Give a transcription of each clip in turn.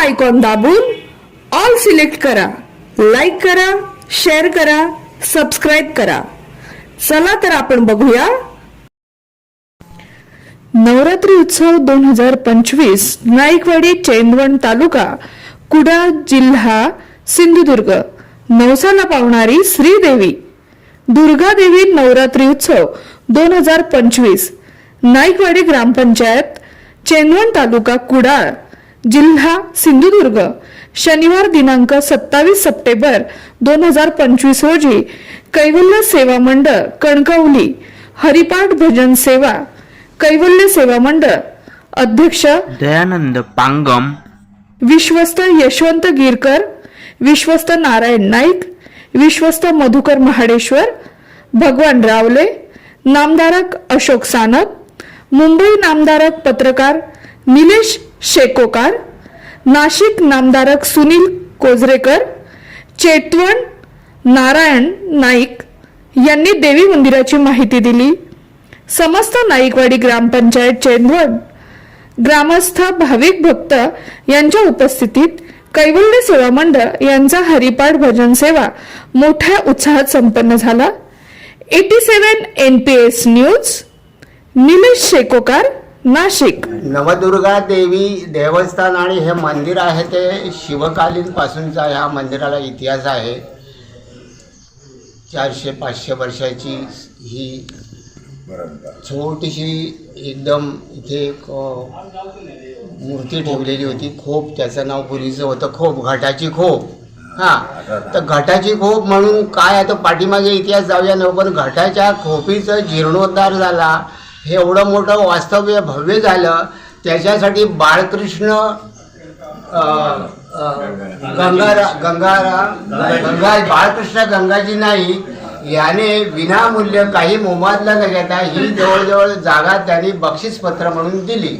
Icon दाबून all select करा. Like करा शेअर करा सबस्क्राईब करा. चला तर आपण बघूया. नवरात्री उत्सव दोन हजार पंचवीस नाईकवाडी चेंदवण तालुका कुडाळ जिल्हा सिंधुदुर्ग. नवसाला पावणारी श्रीदेवी. दुर्गादेवी नवरात्री उत्सव दोन हजार पंचवीस नाईकवाडी ग्रामपंचायत चेंदवण तालुका कुडाळ जिल्हा सिंधुदुर्ग शनिवार दिनांक सत्तावीस सप्टेंबर दोन हजार पंचवीस रोजी कैवल्य सेवा मंडळ कणकवली हरिपाठ भजन सेवा कैवल्य सेवा मंडळ अध्यक्ष दयानंद पांगम विश्वस्त यशवंत गिरकर विश्वस्त नारायण नाईक विश्वस्त मधुकर महाडेश्वर भगवान रावले नामधारक अशोक सानप मुंबई नामधारक पत्रकार निलेश शेकोकार नाशिक नामधारक सुनील कोजरेकर चेतवन नारायण नाईक यांनी देवी मंदिराची माहिती दिली. समस्त नाईकवाडी ग्रामपंचायत चेंदवड ग्रामस्थ भाविक भक्त यांच्या उपस्थितीत कैवल्य सेवा मंडळ यांचा हरिपाठ भजन सेवा मोठ्या उत्साहात संपन्न झाला. Eighty seven N P S news Nilesh Shekokar Nashik. Navdurga देवी देवस्थान आणि हे मंदिर आहे ते शिवकालीन पासूनचा ह्या मंदिराला इतिहास आहे. चारशे पाचशे वर्षाची ही छोटीशी एकदम इथे एक मूर्ती ठेवलेली होती. खोप त्याचं नाव पूर्वीचं होतं. खोप घाटाची खोप. हां तर घाटाची खोप म्हणून काय आता पाठीमागे इतिहास जाऊया नव्हतं पण घाटाच्या खोपीचं जीर्णोद्धार झाला. हे एवढं मोठं वास्तव्य भव्य झालं त्याच्यासाठी बाळकृष्ण गंगारा गंगारा गंगा बाळकृष्ण गंगाजी नाही याने विनामूल्य काही मोबादला न घेता ही जवळजवळ जागा त्यांनी बक्षीसपत्र म्हणून दिली.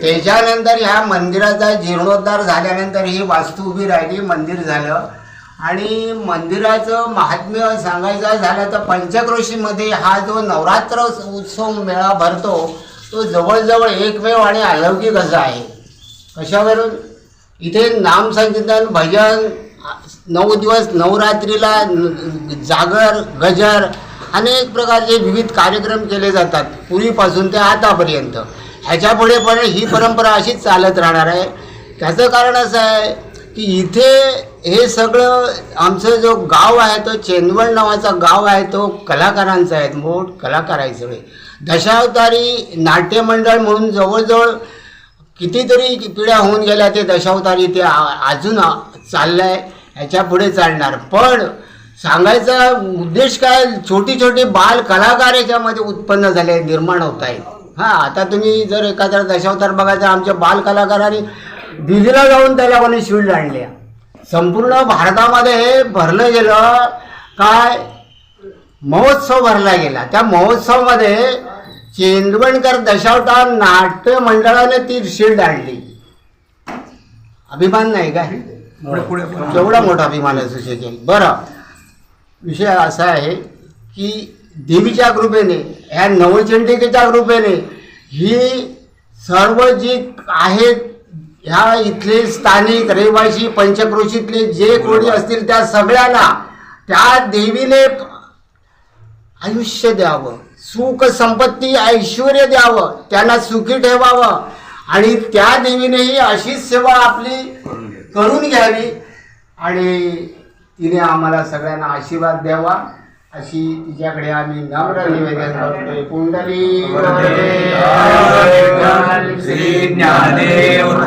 त्याच्यानंतर ह्या मंदिराचा जीर्णोद्धार झाल्यानंतर ही वास्तू उभी राहिली मंदिर झालं. आणि मंदिराचं महात्म्य सांगायचं झालं तर पंचक्रोशीमध्ये हा जो नवरात्र उत्सव मेळा भरतो तो जवळजवळ एकमेव आणि अलौकिक असा आहे. कशावरून? इथे नामसंकीर्तन भजन नऊ दिवस नवरात्रीला जागर गजर अनेक प्रकारचे विविध कार्यक्रम केले जातात पूर्वीपासून ते आतापर्यंत. ह्याच्यापुढे पण ही परंपरा अशीच चालत राहणार आहे. त्याचं कारण असं आहे की इथे हे सगळं आमचं जो गाव आहे तो चेंदवड नावाचा गाव आहे तो कलाकारांचा आहे मोठ कलाकार आहे सगळे. दशावतारी नाट्यमंडळ म्हणून जवळजवळ कितीतरी पिढ्या होऊन गेल्या ते दशावतारी ते अजून चाललं चाललंय ह्याच्या पुढे चालणार. पण सांगायचा उद्देश काय छोटी छोटी बाल कलाकार याच्यामध्ये उत्पन्न झाले निर्माण होत आहेत. हां आता तुम्ही जर एखादा दशावतार बघायचा आमच्या बाल कलाकारांनी दिल्लीला जाऊन त्याला कोणी शिल्ड आणल्या संपूर्ण भारतामध्ये हे भरलं गेलं. काय? महोत्सव भरला गेला. त्या महोत्सवमध्ये चेंदवणकर दशावतार नाट्य मंडळाने ती शील्ड आणली. अभिमान नाही काय? केवढा मोठा अभिमान असू शकेल बरं. विषय असा आहे की देवीच्या कृपेने ह्या नवचंडिकेच्या कृपेने ही सर्व जी आहेत ह्या इथले स्थानिक रहिवासी पंचक्रोशीतले जे कोणी असतील त्या सगळ्यांना त्या देवीने आयुष्य द्यावं सुख संपत्ती ऐश्वर द्यावं त्यांना सुखी ठेवावं आणि त्या देवीनेही अशीच सेवा आपली करून घ्यावी आणि तिने आम्हाला सगळ्यांना आशीर्वाद द्यावा. अशी तिच्याकडे आम्ही नम्र निवेदन करतोय. कुंडली श्री ज्ञानेश्वर